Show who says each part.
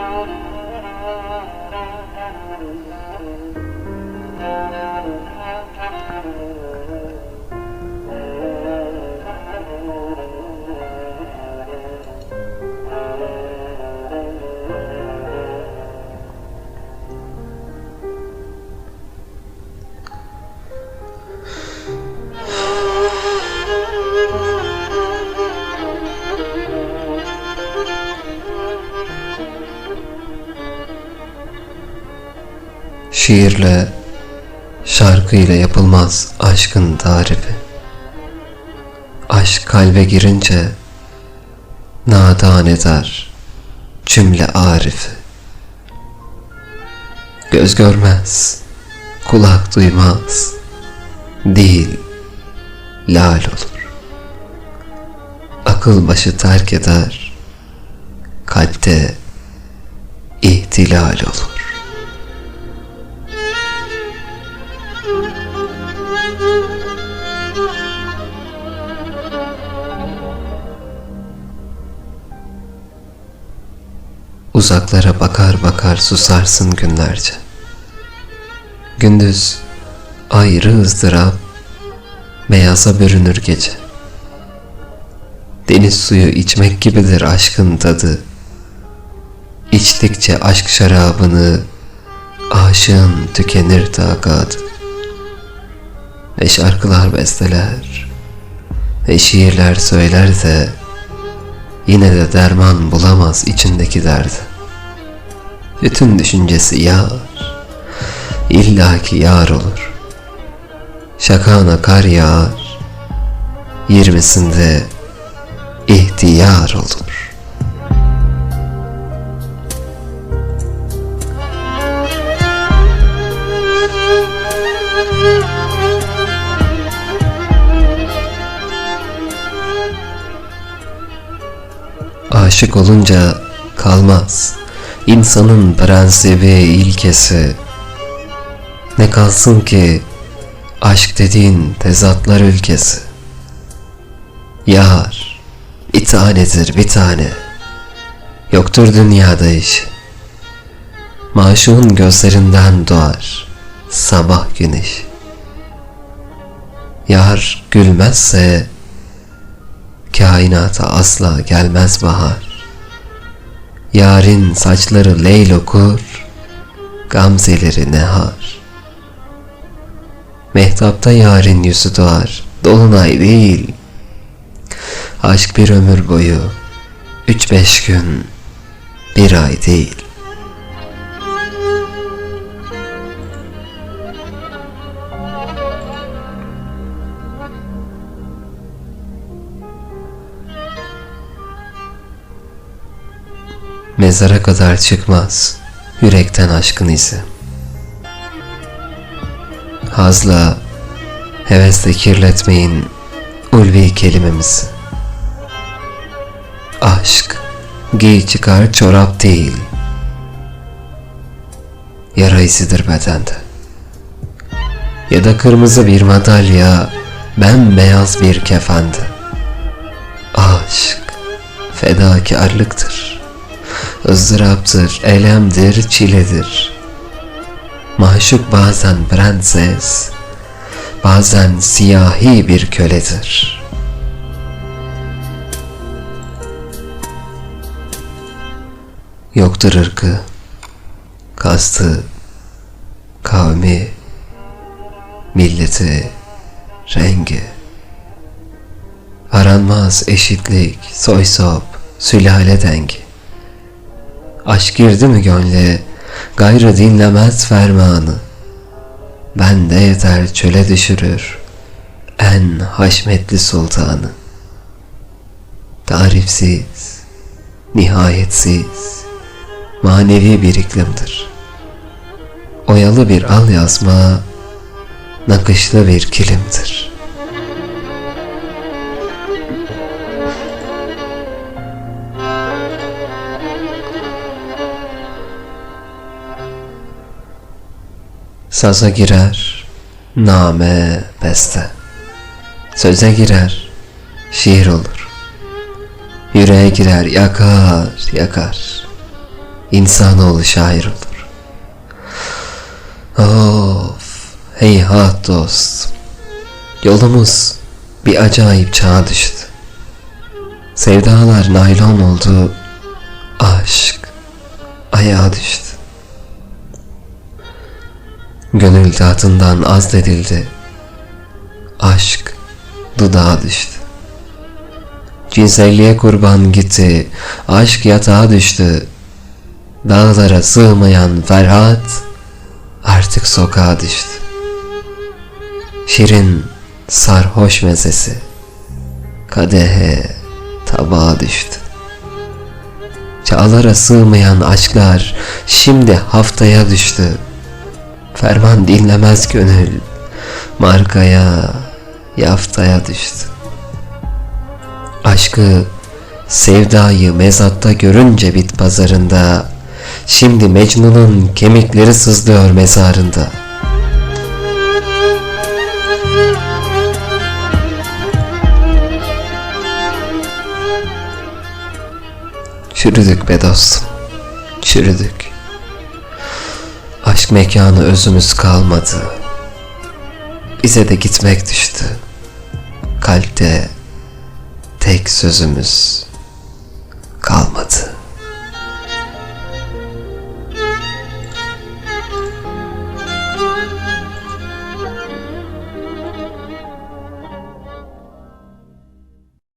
Speaker 1: Thank you. Şiirle, şarkıyla yapılmaz aşkın tarifi. Aşk kalbe girince nadan eder cümle arifi. Göz görmez, kulak duymaz, değil lal olur. Akıl başı terk eder, kalpte ihtilal olur. Uzaklara bakar bakar susarsın günlerce. Gündüz ayrı ızdırap, beyaza bürünür gece. Deniz suyu içmek gibidir aşkın tadı. İçtikçe aşk şarabını, aşığın tükenir takadı. Ne şarkılar besteler, ne şiirler söyler de, Yine de derman bulamaz içindeki derdi. Bütün düşüncesi yar, illaki yar olur. Şakana kar yağar, yirmisinde ihtiyar olur. Aşık olunca kalmaz insanın prensibi ilkesi. Ne kalsın ki aşk dediğin tezatlar ülkesi. Yar bir tanedir bir tane. Yoktur dünyada iş. Maşuğun gözlerinden doğar sabah güneş. Yar gülmezse Kainata asla gelmez bahar. Yarın saçları leyl okur, gamzeleri nehar. Mehtapta yarın yüzü doğar, dolunay değil. Aşk bir ömür boyu, üç beş gün, bir ay değil. Mezara kadar çıkmaz yürekten aşkın izi. Hazla, hevesle kirletmeyin ulvi kelimemizi. Aşk, giy çıkar çorap değil. Yara izidir bedende. Ya da kırmızı bir madalya, bembeyaz bir kefendi. Aşk, fedakarlıktır ızdıraptır, elemdir, çiledir. Maşuk bazen prenses, bazen siyahi bir köledir. Yoktur ırkı, kastı, kavmi, milleti, rengi. Aranmaz eşitlik, soy sop, sülale dengi. Aşk girdi mi gönle, gayrı dinlemez fermanı. Ben de yeter çöle düşürür, en haşmetli sultanı. Tarifsiz, nihayetsiz, manevi bir iklimdir. Oyalı bir al yazma, nakışlı bir kilimdir.'' Saza girer, name, beste. Söze girer, şiir olur. Yüreğe girer, yakar, yakar. insanoğlu şair olur. Of, heyhat dost. Yolumuz bir acayip çağa düştü. Sevdalar naylon oldu, aşk ayağa düştü. Gönül tatından azledildi, aşk dudağa düştü. Cinselliğe kurban gitti, aşk yatağa düştü. Dağlara sığmayan Ferhat artık sokağa düştü. Şirin sarhoş mezesi kadehe tabağa düştü. Çağlara sığmayan aşklar şimdi haftaya düştü. Ferman dinlemez gönül markaya yaftaya düştü. Aşkı, sevdayı mezatta görünce bit pazarında, şimdi Mecnun'un kemikleri sızlıyor mezarında. Çürüdük be dostum, çürüdük. Aşk mekanı özümüz kalmadı. Bize de gitmek düştü. Kalpte tek sözümüz kalmadı.